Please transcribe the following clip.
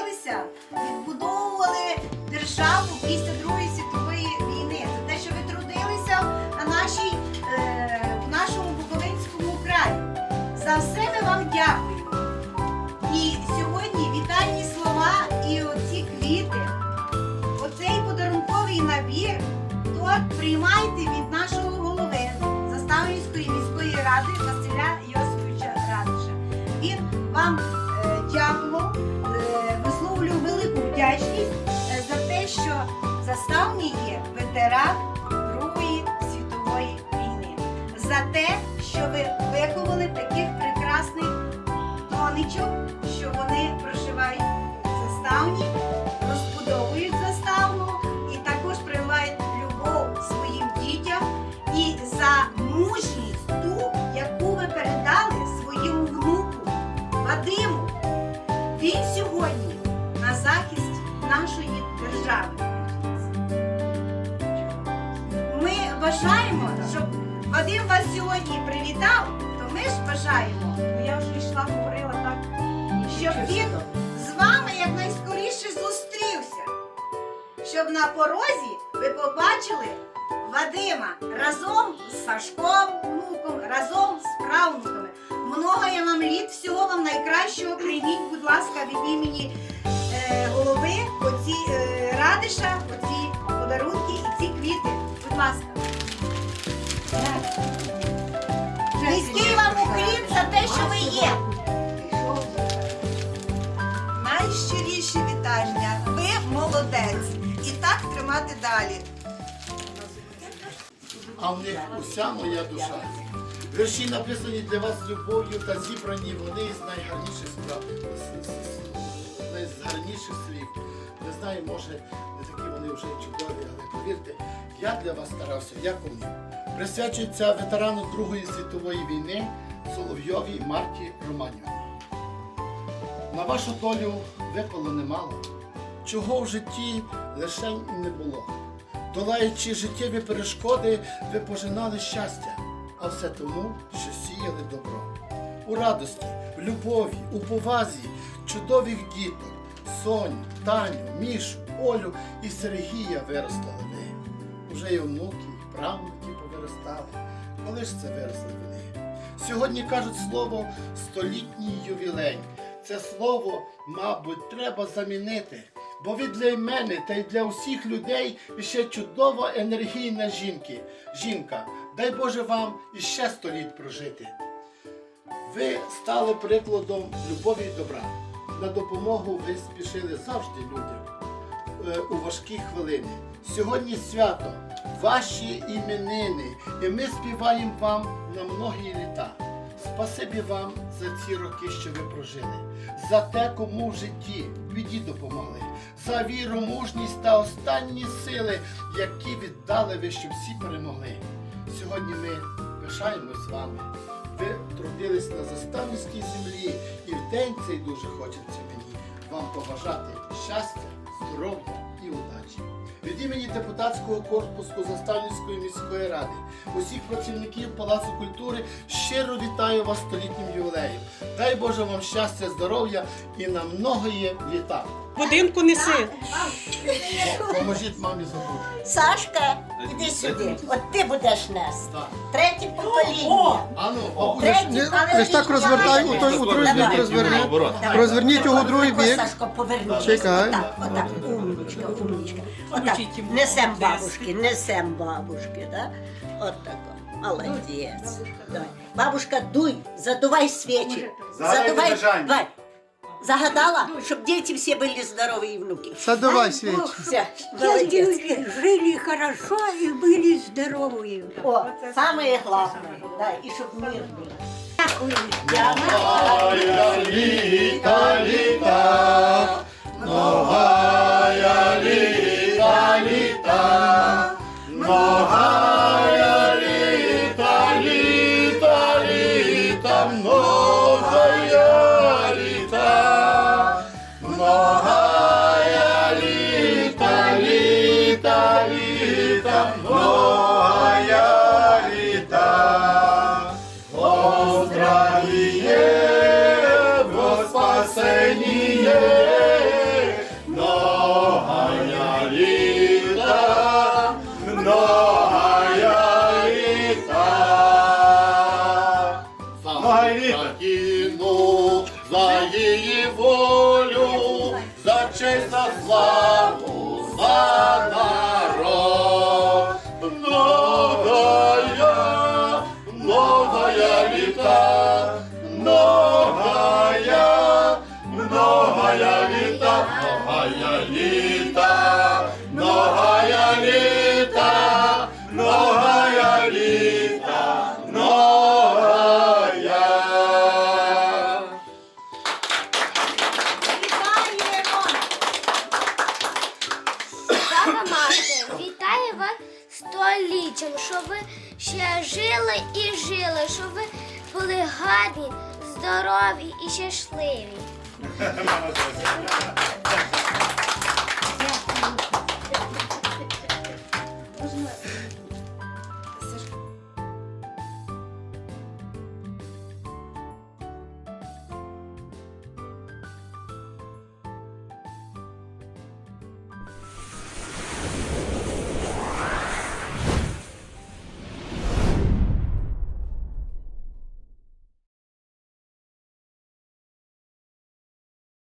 дивилися відбудову. Заставні є ветеран Другої світової війни, за те, що ви виховали таких бажаємо, щоб Вадим вас сьогодні привітав, то ми ж бажаємо, бо я вже йшла, говорила так, щоб він з вами якнайскоріше зустрівся, щоб на порозі ви побачили Вадима разом з Сашком, внуком, разом з правнуками. Много я вам літ, всього вам найкращого. Прийміть, будь ласка, від імені е, голови оці е, радиша, оці тримати далі. а в них уся моя душа. Вірші написані для вас любов'ю та зібрані вони з найгарніших справ, найгарніших слів. Не знаю, може, не такі вони вже чудові, але повірте, я для вас старався, як умів. Присвячується ветерану Другої світової війни Соловйовій Марті Романівні. На вашу долю випало немало, чого в житті лише не було. Долаючи життєві перешкоди, ви пожинали щастя, а все тому, що сіяли добро. У радості, в любові, у повазі чудових діток Соню, Таню, Мішу, Олю і Сергія виростали ви. Уже і онуки, і правнуки повиростали. Коли ж це виросли вони? Сьогодні кажуть слово столітній ювілей. Це слово, мабуть, треба замінити. Бо ви для мене та й для усіх людей ще чудова енергійна жінки. Жінка, дай Боже вам іще сто літ прожити. Ви стали прикладом любові і добра. На допомогу ви спішили завжди людям е, у важкі хвилини. Сьогодні свято, ваші іменини, і ми співаємо вам на многі літа. Спасибі вам за ці роки, що ви прожили, за те, кому в житті біді допомогли, за віру, мужність та останні сили, які віддали ви, щоб всі перемогли. Сьогодні ми пишаємось з вами. Ви трудились на заставницькій землі, і в день цей дуже хочеться мені вам побажати щастя, здоров'я і удачі. Від імені депутатського корпусу Заставницької міської ради, усіх працівників Палацу культури щиро вітаю вас столітнім ювілеєм. Дай Боже вам щастя, здоров'я і на многоє літа. Будинку неси. Поможіть мамі забути. Сашка, іди сюди. От ти будеш нести. Третє покоління. Ану, бабуля, Третє покоління. лиш так розвертай, у той у другий бік розверни. Розверніть його у другий Отако, бік. Сашко, повернись. Чекай. Отак, отак, умничка, умничка. Отак, несем бабушки, несем бабушки, да? От тако. Молодець. Давай. Бабушка, дуй, задувай свечи. Задувай. Давай. Загадала, щоб діти всі були здорові і внуки. Все, молодець. Люди жили хорошо и были здоровые. О, самое главное, да, і щоб мир був. Дякую. Літа, літа, літа, многая літа. Поздравие во спасение, многая літа, за її волю, за честь, за славу, за народ. Ще жили і жили, щоб ви були гарні, здорові і щасливі.